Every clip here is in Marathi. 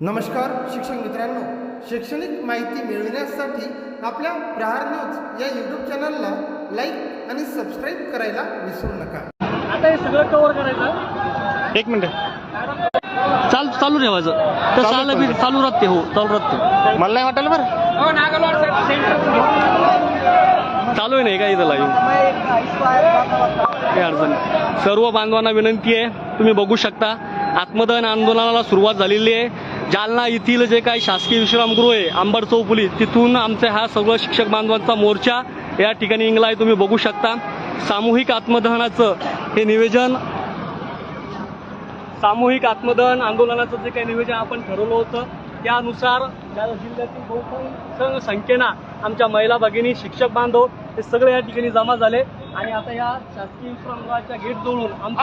नमस्कार शिक्षक मित्रांनो. शैक्षणिक माहिती मिळविण्यासाठी आपल्या प्रहार न्यूज या यूट्यूब चॅनलला लाईक आणि सबस्क्राईब करायला विसरू नका. आता हे सगळं कव्हर करायचं. एक मिनिट. चाल चालू ठेवायचं. तर चालू चालू बी चालू राहते हो चालू राहते. मला नाही वाटलं बरं. चालू आहे नाही का इथं लाईव्ह अडचण. सर्व बांधवांना विनंती आहे तुम्ही बघू शकता. आत्मदहन आंदोलनाला सुरुवात झालेली आहे. जालना येथील जे काही शासकीय विश्रामगृह आहे आंबड चौफुली तिथून आमचा हा सर्व शिक्षक बांधवांचा मोर्चा या ठिकाणी निघाला आहे तुम्ही बघू शकता. सामूहिक आत्मदहनाचं हे निवेदन सामूहिक आत्मदहन आंदोलनाचं जे काही नियोजन आपण ठरवलं होतं त्यानुसार या जिल्ह्यातील बहुसंख्य संख्येनं आमच्या महिला भगिनी शिक्षक बांधव हे सगळे या ठिकाणी जमा झाले. आणि आता या शासकीय विश्रामगृहाच्या गेट जवळून आमचा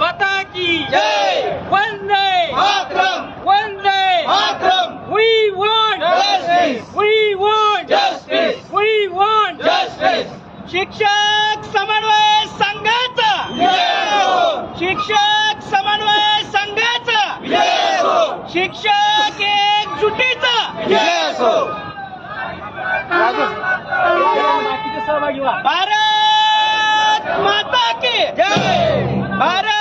माता की जय। वंदे। मातरम। वंदे। Mataram. We want justice we want justice we want justice शिक्षक समन्वय संघाचा शिक्षक समन्वय संघाचा शिक्षक एकजुटीचा सहभागी भारत माता की जय। भारत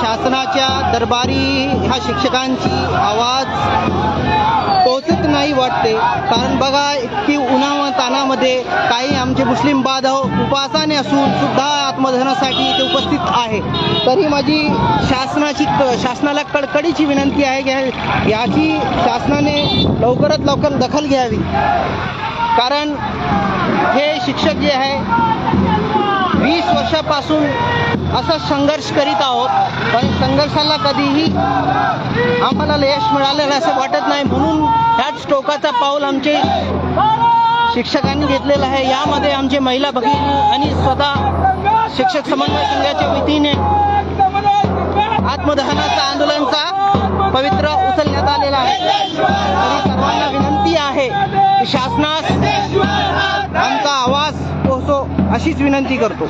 शासनाच्या दरबारी ह्या शिक्षकांची आवाज पोहोचत नाही वाटते. कारण बघा इतकी उन्हाव शहरामध्ये काही आमचे मुस्लिम बांधव उपासाने असून सुद्धा आत्मधनासाठी इथे उपस्थित आहे. तरी माझी शासनाची शासनाला कडकडीची विनंती आहे की याची शासनाने लवकरात लवकर दखल घ्यावी. कारण हे शिक्षक जे आहे वीस वर्षापासून असा संघर्ष करीत आहोत पण संघर्षाला कधीही आम्हाला यश मिळालेलं असं वाटत नाही. म्हणून ह्याच टोकाचा पाऊल आमचे शिक्षकांनी घेतलेला आहे. यामध्ये आमचे महिला भगिनी आणि स्वतः शिक्षक समन्वय संघाच्या वतीने आत्मदहनाचा आंदोलनचा पवित्र उचलण्यात आलेला आहे. सर्वांना विनंती आहे की शासनास आमचा आवाज पोहोचो अशीच विनंती करतो.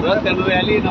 Gracias, Luis Alina.